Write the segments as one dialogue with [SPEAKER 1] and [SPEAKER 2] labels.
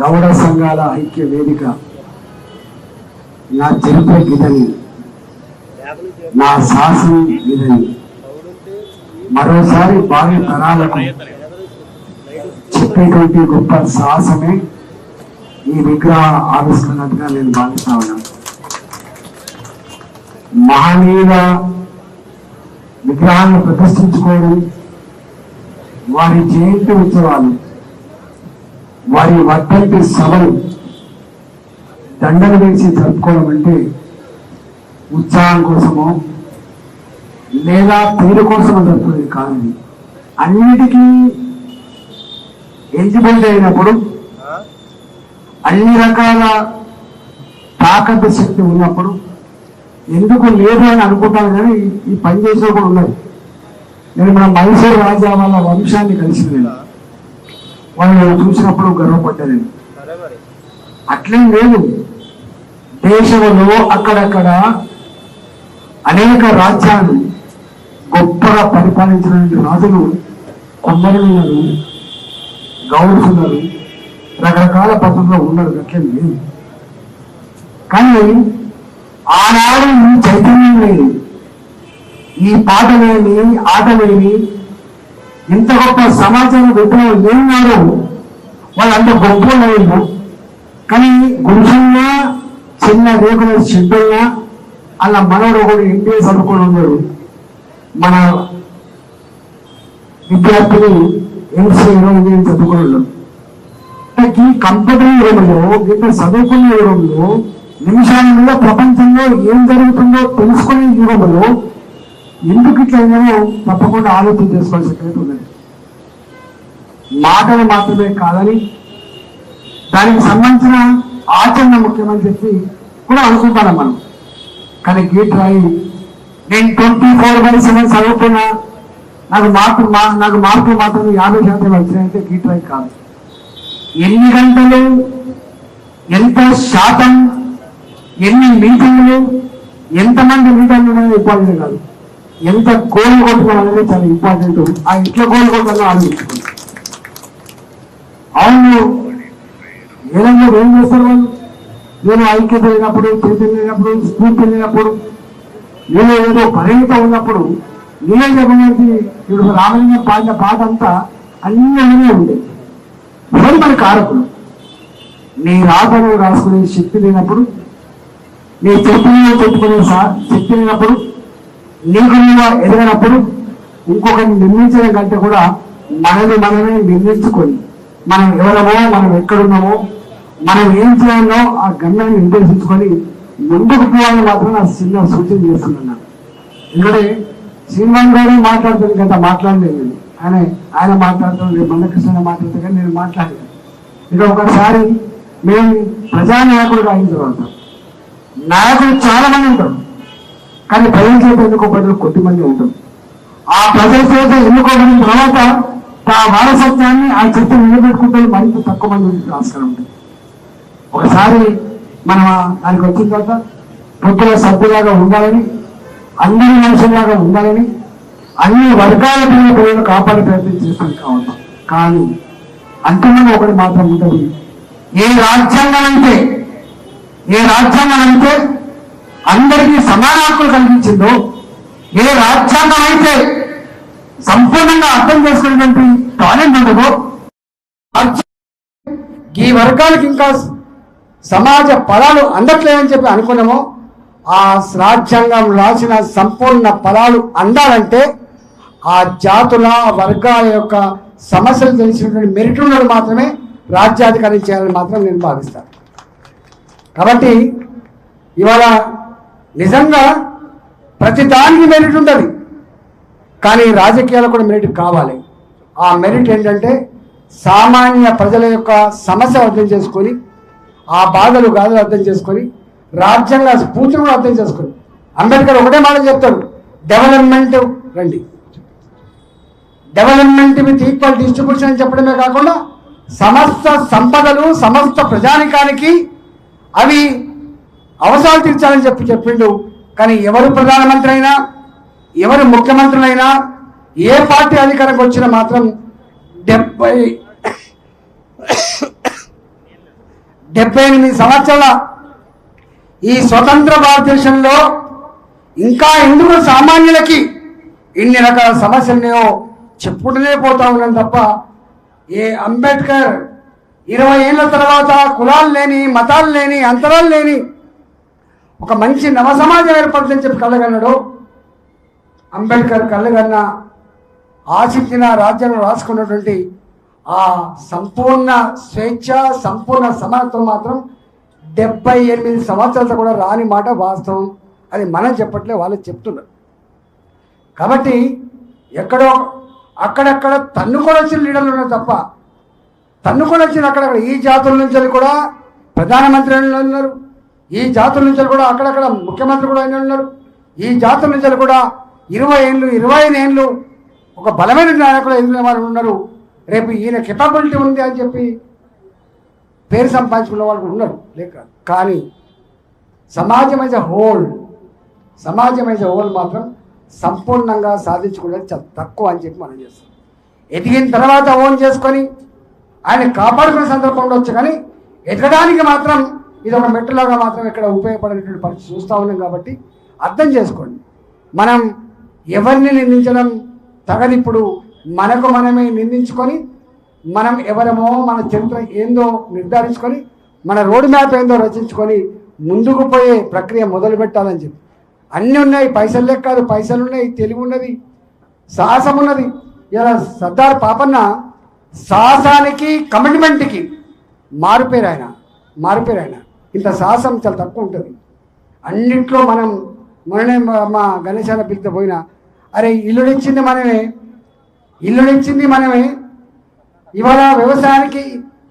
[SPEAKER 1] గౌడ సంఘాల ఐక్య వేదిక నా చరిత్ర గిదని నా శాసనం గిదని మరోసారి భావి తరాలకు చెప్పేటువంటి గొప్ప సాహసమే ఈ విగ్రహ ఆవిష్కరణగా నేను భావిస్తా ఉన్నాను. మహనీయుల విగ్రహాన్ని ప్రతిష్ఠించుకోవడం వారి జయంతి ఉత్సవాలు వారి వర్ధంతి సభలు దండలు వేసి జరుపుకోవడం అంటే ఉత్సాహం కోసమో లేదా పేరు కోసమో జరుపుకునేది కాదు అన్నిటికీ ఎలిజిబిలిటీ అయినప్పుడు అన్ని రకాల తాకట్టు శక్తి ఉన్నప్పుడు ఎందుకు లేదు అని అనుకుంటాను కానీ ఈ పని చేసిన కూడా ఉన్నది నేను మన మైసూరు రాజా వాళ్ళ వంశాన్ని కలిసి నేను. వాళ్ళు చూసినప్పుడు గర్వపడ్డది అట్లేం లేదు. దేశంలో అక్కడక్కడ అనేక రాజ్యాలు గొప్పగా పరిపాలించిన రాజులు కొమ్మరులు ఉన్నారు గౌడ్స్ ఉన్నారు రకరకాల పద్ధతిలో ఉన్నారు. అట్లేం లేదు. కానీ ఆనాడు ఈ చైతన్యం లేదు ఈ పాట లేని ఆట లేని ఇంత గొప్ప సమాజం విప్లవం లేనినాడు వాళ్ళంత గొప్ప లేదు కానీ గురుసంగా చిన్న రేకుల షెడ్డుల్లా అలా మనవడు ఒకడు ఎంబీఏ చదువుకొని ఉన్నాడు. మన విద్యార్థులు ఎంసీ ఇరవై చదువుకొని చదువుకున్నాడు ఈ కంప్యూటర్ యుగంలో ఇంత చదువుకునే యుగంలో నిమిషాలలో ప్రపంచంలో ఏం జరుగుతుందో తెలుసుకునే యుగంలో ఎందుకు ఇట్లా అయిందో తప్పకుండా ఆలోచన చేసుకోవాల్సిన ఉన్నది. మాటలు మాత్రమే కాదని దానికి సంబంధించిన ఆచరణ ముఖ్యమని చెప్పి కూడా అనుకుంటాను మనం. కానీ గీట్ రాయి నేను ట్వంటీ ఫోర్ బై సెవెన్ చదువుకున్నా నాకు మార్కులు మా నాకు మార్కులు మాత్రం యాభై శాతం వచ్చినాయంటే గీట్ రాయి కాదు. ఎన్ని గంటలు ఎంత శాతం ఎన్ని మీటింగ్లు ఎంతమంది మీటింగ్లు అనేది ఇంపార్టెంట్ కాదు. ఎంత గోల్ కొట్టుకోవడం అనేది చాలా ఇంపార్టెంట్ ఆ ఇంట్లో గోల్ కొట్టాలో ఆలోచించుకోండి. అవును ఏదైనా ఏం చేస్తారు వాళ్ళు? నేను ఐక్యత లేనప్పుడు చైతన్యం లేనప్పుడు స్ఫూర్తి లేనప్పుడు నేను ఏదో పరిణిత ఉన్నప్పుడు నేనే చెప్పినది ఇప్పుడు రామలింగం పాడిన పాట అంతా అన్ని అన్నీ ఉంది ఎవరు మన కారకులు? నీ రాతను రాసుకునే శక్తి లేనప్పుడు నీ చెప్పుని చెప్పుకునే శక్తి లేనప్పుడు నీకు ఎదగనప్పుడు ఇంకొకరిని నిర్మించడం కంటే కూడా మనని మనమే నిర్మించుకొని మనం ఎవరమో మనం ఎక్కడున్నామో మనం ఏం చేయాలో ఆ గమ్యాన్ని నిర్దేశించుకొని ముందుకు పోవాలని మాత్రం నా చిన్న సూచన చేస్తున్నాను ఎందుకంటే శ్రీమాన్ గారు మాట్లాడుతుంది కదా మాట్లాడలేదు. నేను. ఆయన ఆయన మాట్లాడుతాను రేపు బండకృష్ణ మాట్లాడితే కానీ నేను మాట్లాడలేదు. ఇక ఒకసారి మేము ప్రజానాయకుడుగా అయిన తర్వాత నాయకులు చాలా మంది ఉంటారు. కానీ ప్రజల చేత ఎన్నుకోబడిన కొద్దిమంది ఉంటారు. ఆ ప్రజల చేత ఎన్నుకోబడిన తర్వాత ఆ వారసత్వాన్ని ఆ చెత్త నిలబెట్టుకుంటే మరింత తక్కువ మంది ఉండే ఆస్కారం ఉంటుంది ఒకసారి మనం దానికి వచ్చిన తర్వాత పొద్దుల సభ్యులాగా ఉండాలని అందరి మనుషుల్లాగా ఉండాలని అన్ని వర్గాల పిల్లల పిల్లలు కాపాడే ప్రయత్నం చేస్తాం కావాలి కానీ అంతిమంగా ఒకటి మాత్రం ఉంటుంది ఏ రాజ్యాంగం అంటే ఏ రాజ్యాంగం అంటే అందరికీ సమాన హక్కులు కల్పించిందో ఏ రాజ్యాంగం అయితే సంపూర్ణంగా అర్థం చేసుకునేటువంటి టాలెంట్ ఉండదో ఈ వర్గాలకు ఇంకా సమాజ పదాలు అందట్లేదని చెప్పి అనుకున్నామో ఆ రాజ్యాంగం రాసిన సంపూర్ణ పదాలు అందాలంటే ఆ జాతుల వర్గాల యొక్క సమస్యలు తెలిసినటువంటి మెరిట్ ఉన్నది మాత్రమే రాజ్యాధికారం చేయాలని మాత్రం నేను భావిస్తాను. కాబట్టి ఇవాళ నిజంగా ప్రతి దానికి మెరిట్ ఉంటుంది. కానీ రాజకీయాలు కూడా మెరిట్ కావాలి. ఆ మెరిట్ ఏంటంటే సామాన్య ప్రజల యొక్క సమస్య అర్థం చేసుకొని ఆ బాధలు గాథలు అర్థం చేసుకొని రాజ్యాంగ స్ఫూర్తిని కూడా అర్థం చేసుకొని. అంబేద్కర్ ఒకటే మాట చెప్తాడు డెవలప్మెంట్ రండి. డెవలప్మెంట్ విత్ ఈక్వల్ డిస్ట్రిబ్యూషన్ అని చెప్పడమే కాకుండా సమస్త సంపదలు సమస్త ప్రజానికానికి అవి అవసరాలు తీర్చాలని చెప్పి చెప్పిండు. కానీ ఎవరు ప్రధానమంత్రి అయినా ఎవరు ముఖ్యమంత్రులైనా ఏ పార్టీ అధికారంకి వచ్చినా మాత్రం డెబ్బై
[SPEAKER 2] డెబ్బై ఎనిమిది సంవత్సరాల ఈ స్వతంత్ర భారతదేశంలో ఇంకా ఎందుకు సామాన్యులకి ఇన్ని రకాల సమస్యలనేవో చెప్పుకుంటూనే పోతా ఉన్నాను తప్ప ఏ అంబేద్కర్ ఇరవై ఏళ్ళ తర్వాత కులాలు లేని మతాలు లేని అంతరాలు లేని ఒక మంచి నవ సమాజం ఏర్పడుతుందని చెప్పి కళ్ళగన్నాడు. అంబేద్కర్ కళ్ళగన్న ఆశించిన రాజ్యాంగం రాసుకున్నటువంటి ఆ సంపూర్ణ స్వేచ్ఛ సంపూర్ణ సమానత్వం మాత్రం డెబ్బై ఎనిమిది సంవత్సరాలతో కూడా రాని మాట వాస్తవం అది మనం చెప్పట్లే వాళ్ళు చెప్తున్నారు. కాబట్టి ఎక్కడో అక్కడక్కడ తన్నుకొని వచ్చిన లీడర్లు ఉన్నారు తప్ప తన్నుకొని వచ్చిన అక్కడక్కడ ఈ జాతుల నుంచి కూడా ప్రధానమంత్రి ఉన్నారు. ఈ జాతుల నుంచి కూడా అక్కడక్కడ ముఖ్యమంత్రి కూడా అయిన ఉన్నారు. ఈ జాతుల నుంచి కూడా ఇరవై ఏళ్ళు ఇరవై ఐదు ఏళ్ళు ఒక బలమైన నాయకులు ఎదిగిన వారు ఉన్నారు. రేపు ఈయన కెపాబిలిటీ ఉంది అని చెప్పి పేరు సంపాదించుకున్న వాళ్ళు కూడా ఉన్నారు. లేక కానీ సమాజం యాజ్ అ హోల్ సమాజం యాజ్ అ హోల్ మాత్రం సంపూర్ణంగా సాధించుకునేది చాలా తక్కువ అని చెప్పి మనం చేస్తాం. ఎదిగిన తర్వాత ఓన్ చేసుకొని ఆయన కాపాడుకునే సందర్భం ఉండొచ్చు కానీ ఎదగడానికి మాత్రం ఇది ఒక మెట్టులాగా మాత్రం ఇక్కడ ఉపయోగపడేటువంటి పరిస్థితి చూస్తూ ఉన్నాం కాబట్టి అర్థం చేసుకోండి. మనం ఎవరిని నిందించడం తగదిప్పుడు మనకు మనమే నిందించుకొని మనం ఎవరమో మన చరిత్ర ఏందో నిర్ధారించుకొని మన రోడ్ మ్యాప్ ఏందో రచించుకొని ముందుకు పోయే ప్రక్రియ మొదలు పెట్టాలని చెప్పి. అన్నీ ఉన్నాయి పైసలు లెక్క కాదు పైసలు ఉన్నాయి తెలివి ఉన్నది సాహసం ఉన్నది. ఇలా సర్దార్ పాపన్న సాహసానికి కమిట్మెంట్కి మారుపేరు ఆయన మారుపేరు ఆయన. ఇంత సాహసం చాలా తక్కువ ఉంటుంది. అన్నింట్లో మనం మొన్ననే మా- మా పిలితే పోయినా అరే ఇల్లు నిచ్చింది మనమే ఇల్లు ఇచ్చింది మనమే ఇవాళ వ్యవసాయానికి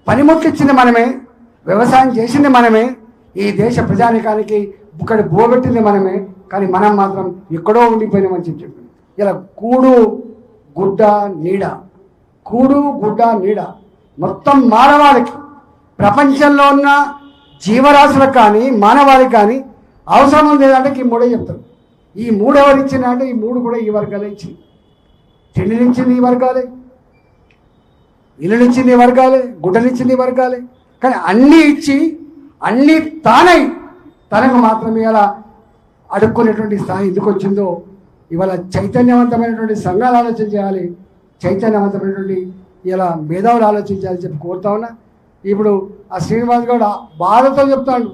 [SPEAKER 2] పనిముట్లు ఇచ్చింది మనమే వ్యవసాయం చేసింది మనమే ఈ దేశ ప్రజానికానికి ఇక్కడ బోబెట్టింది మనమే కానీ మనం మాత్రం ఎక్కడో ఉండిపోయినామని చెప్పి ఇలా కూడు గుడ్డ నీడ కూడు గుడ్డ నీడ మొత్తం మానవాళికి ప్రపంచంలో ఉన్న జీవరాశులకు కానీ మానవాళికి కానీ అవసరం ఉంది అంటే ఈ మూడే చెప్తారు. ఈ మూడు ఎవరు ఇచ్చిన అంటే ఈ మూడు కూడా ఈ వర్గాలే ఇచ్చింది తిండినిచ్చింది ఈ వర్గాలే. ఇల్లునిచ్చింది ఈ వర్గాలే. గుడ్డనిచ్చింది ఈ వర్గాలే. కానీ అన్నీ ఇచ్చి అన్నీ తానై తనకు మాత్రమే అలా అడుక్కునేటువంటి స్థాయి ఎందుకు వచ్చిందో ఇవాళ చైతన్యవంతమైనటువంటి సంఘాలు ఆలోచన చేయాలి. చైతన్యవంతమైనటువంటి ఇలా మేధావులు ఆలోచించాలని చెప్పి కోరుతా ఉన్నా. ఇప్పుడు ఆ శ్రీనివాస్ గౌడ్ బాధతో చెప్తాడు.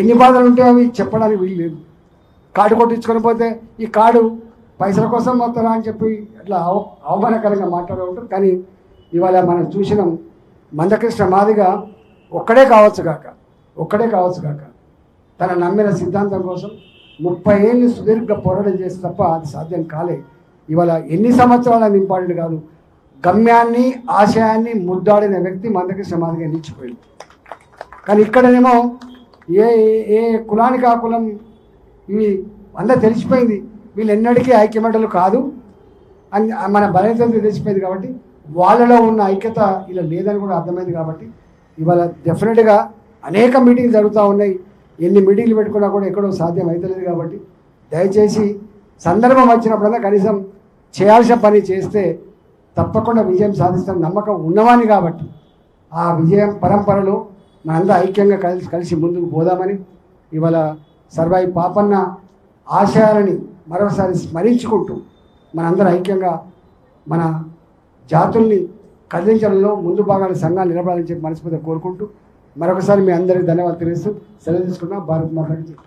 [SPEAKER 2] ఎన్ని బాధలు ఉంటే అవి చెప్పడానికి వీలు లేదు. కార్డు కొట్టించుకొని పోతే ఈ కార్డు పైసల కోసం వస్తారా అని చెప్పి అట్లా అవ అవమానకరంగా మాట్లాడుతూ ఉంటారు. కానీ ఇవాళ మనం చూసినాం మందకృష్ణ మాదిగా ఒక్కడే కావచ్చు కాక ఒక్కడే కావచ్చు కాక తన నమ్మిన సిద్ధాంతం కోసం ముప్పై ఏళ్ళు సుదీర్ఘ పోరాటం చేసి తప్ప అది సాధ్యం కాలే. ఇవాళ ఎన్ని సంవత్సరాలు ఇంపార్టెంట్ కాదు. గమ్యాన్ని ఆశయాన్ని ముద్దాడిన వ్యక్తి మందకి సమాధిగా నిలిచిపోయింది కానీ ఇక్కడనేమో ఏ ఏ- ఏ కులానికి ఆ కులం ఇవి అందరూ తెలిసిపోయింది. వీళ్ళు ఎన్నటికీ ఐక్యమంటలు కాదు. అని మన బలహీనత తెలిసిపోయింది కాబట్టి వాళ్ళలో ఉన్న ఐక్యత ఇలా లేదని కూడా అర్థమైంది కాబట్టి ఇవాళ డెఫినెట్గా అనేక మీటింగ్లు జరుగుతూ ఉన్నాయి. ఎన్ని మీటింగ్లు పెట్టుకున్నా కూడా ఎక్కడో సాధ్యం అవుతలేదు కాబట్టి దయచేసి సందర్భం వచ్చినప్పుడల్లా కనీసం చేయాల్సిన పని చేస్తే తప్పకుండా విజయం సాధిస్తాం నమ్మకం ఉన్నవాని కాబట్టి ఆ విజయం పరంపరలో మనందరూ ఐక్యంగా కలిసి కలిసి ముందుకు పోదామని ఇవాళ సర్వాయి పాపన్న ఆశయాలని మరోసారి స్మరించుకుంటూ మనందరం ఐక్యంగా మన జాతుల్ని కదిలించడంలో ముందు భాగాన్ని సంఘాలు నిలబడాలని చెప్పి మనస్ఫూర్తిగా కోరుకుంటూ మరొకసారి మీ అందరికీ ధన్యవాదాలు తెలియజేస్తూ సెలవు తీసుకున్నా భారత్ మాట్లాడి